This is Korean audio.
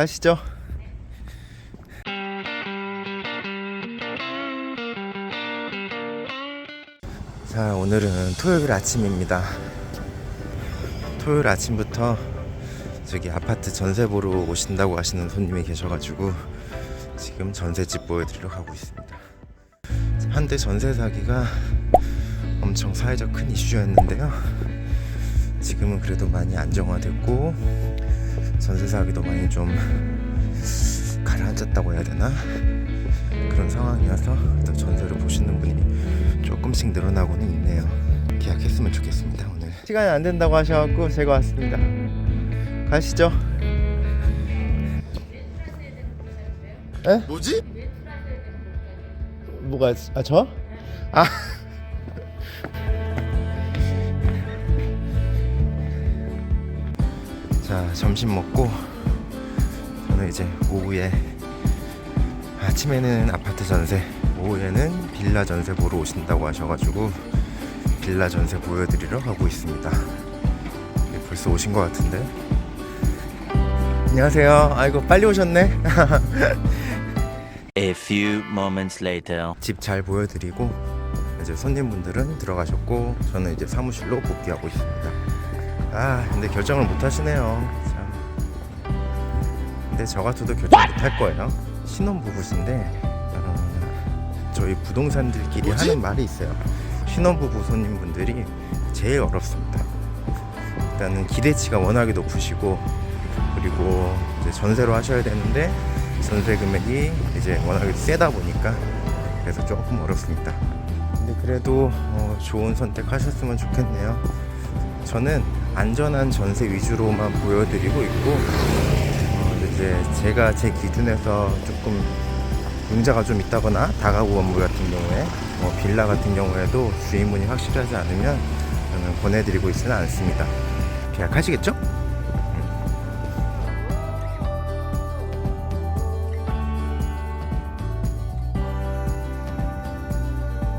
가시죠. 자, 오늘은 토요일 아침입니다. 토요일 아침부터 저기 아파트 전세 보러 오신다고 하시는 손님이 계셔가지고 지금 전세집 보여드리러 가고 있습니다. 한때 전세 사기가 엄청 사회적 큰 이슈였는데요. 지금은 그래도 많이 안정화됐고 전세 사기도 많이 좀 가라앉았다고 해야 되나 그런 상황이어서 또 전세를 보시는 분이 조금씩 늘어나고는 있네요. 계약했으면 좋겠습니다 오늘. 시간이 안 된다고 하셔갖고 제가 왔습니다. 가시죠. 에? 뭐지? 뭐가 아 저? 아 자, 점심 먹고 저는 이제 오후에 아침에는 아파트 전세, 오후에는 빌라 전세 보러 오신다고 하셔가지고 빌라 전세 보여드리러 가고 있습니다. 예, 벌써 오신 것 같은데. 안녕하세요. 아이고 빨리 오셨네. A few moments later. 집 잘 보여드리고 이제 손님분들은 들어가셨고 저는 이제 사무실로 복귀하고 있습니다. 아 근데 결정을 못 하시네요. 참. 근데 저 같아도 결정 못 할 거예요. 신혼 부부신데 어, 저희 부동산들끼리? 하는 말이 있어요. 신혼 부부 손님분들이 제일 어렵습니다. 일단은 기대치가 워낙에 높으시고 그리고 이제 전세로 하셔야 되는데 전세 금액이 이제 워낙에 세다 보니까 그래서 조금 어렵습니다. 근데 그래도 어, 좋은 선택 하셨으면 좋겠네요. 저는 안전한 전세 위주로만 보여드리고 있고 어, 이제 제가 제 기준에서 조금 융자가 좀 있다거나 다가구 건물 같은 경우에 뭐 빌라 같은 경우에도 주인분이 확실하지 않으면 저는 권해드리고 있지는 않습니다. 계약하시겠죠?